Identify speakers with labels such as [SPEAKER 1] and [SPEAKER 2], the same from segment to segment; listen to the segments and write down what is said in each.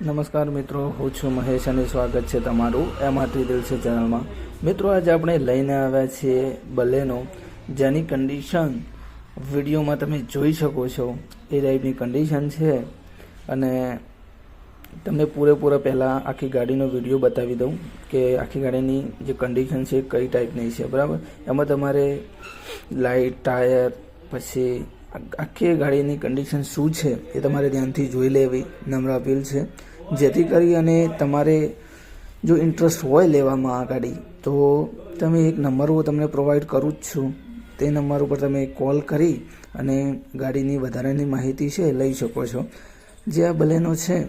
[SPEAKER 1] નમસ્કાર મિત્રો, હું છું મહેશ અને સ્વાગત છે તમારું એમાંથી દિલ છે ચેનલમાં. મિત્રો, આજે આપણે લઈને આવ્યા છીએ બલેનો, જેની કન્ડિશન વિડીયોમાં તમે જોઈ શકો છો. એ ટાઈપની કન્ડિશન છે અને તમને પૂરેપૂરા પહેલાં આખી ગાડીનો વીડિયો બતાવી દઉં કે આખી ગાડીની જે કન્ડિશન છે કઈ ટાઈપની છે, બરાબર? એમાં તમારે લાઇટ ટાયર પછી આખી ગાડીની કન્ડિશન શું છે એ તમારે ધ્યાનથી જોઈ લેવી, નમ્ર અપીલ છે. જેથી કરી અને તમારે જો ઇન્ટરેસ્ટ હોય લેવામાં આ ગાડી, તો તમે એક નંબર હું તમને પ્રોવાઈડ કરું જ છું. તે નંબર ઉપર તમે કોલ કરી અને ગાડીની વધારાની માહિતી છે લઈ શકો છો. જે આ બલેનો છે,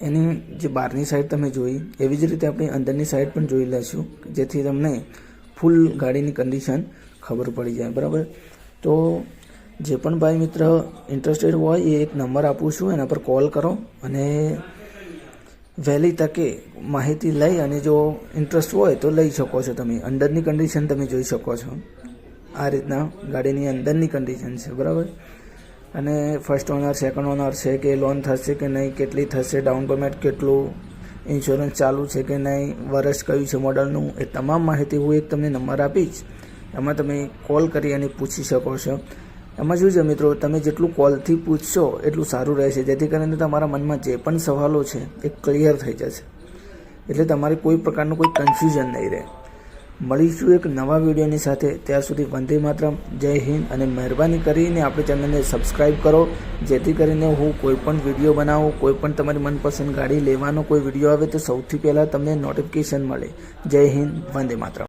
[SPEAKER 1] એની જે બહારની સાઈડ તમે જોઈ, એવી જ રીતે આપણે અંદરની સાઈડ પણ જોઈ લઈશું જેથી તમને ફૂલ ગાડીની કન્ડિશન ખબર પડી જાય, બરાબર? તો જે પણ ભાઈ મિત્ર ઇન્ટરેસ્ટેડ હોય એ એક નંબર આપું છું, એના પર કોલ કરો અને વહેલી તકે માહિતી લઈ અને જો ઇન્ટરેસ્ટ હોય તો લઈ શકો છો તમે. અંદરની કન્ડિશન તમે જોઈ શકો છો. આ રીતના ગાડીની અંદરની કન્ડિશન છે, બરાબર? અને ફર્સ્ટ ઓનર સેકન્ડ ઓનર છે કે લોન થશે કે નહીં, કેટલી થશે ડાઉન પેમેન્ટ કેટલું ઇન્સ્યોરન્સ ચાલુ છે કે નહીં, વર્ષ કયું છે મોડલનું એ તમામ માહિતી હું એક તમને નંબર આપીશ. એમાં તમે કોલ કરી અને પૂછી શકો છો. એમાં શું છે મિત્રો, તમે જેટલું કોલથી પૂછશો એટલું સારું રહેશે. જેથી કરીને તમારા મનમાં જે પણ સવાલો છે એ ક્લિયર થઈ જશે. એટલે તમારે કોઈ પ્રકારનું કોઈ કન્ફ્યુઝન નહીં રહે. મળીશું એક નવા વિડીયોની સાથે. ત્યાં સુધી વંદે માતરમ, જય હિન્દ અને મહેરબાની કરીને આપણી ચેનલને સબસ્ક્રાઈબ કરો. જેથી કરીને હું કોઈ પણ વીડિયો બનાવું, કોઈ પણ તમારી મનપસંદ ગાડી લેવાનો કોઈ વીડિયો આવે તો સૌથી પહેલાં તમને નોટિફિકેશન મળે. જય હિન્દ, વંદે માતરમ.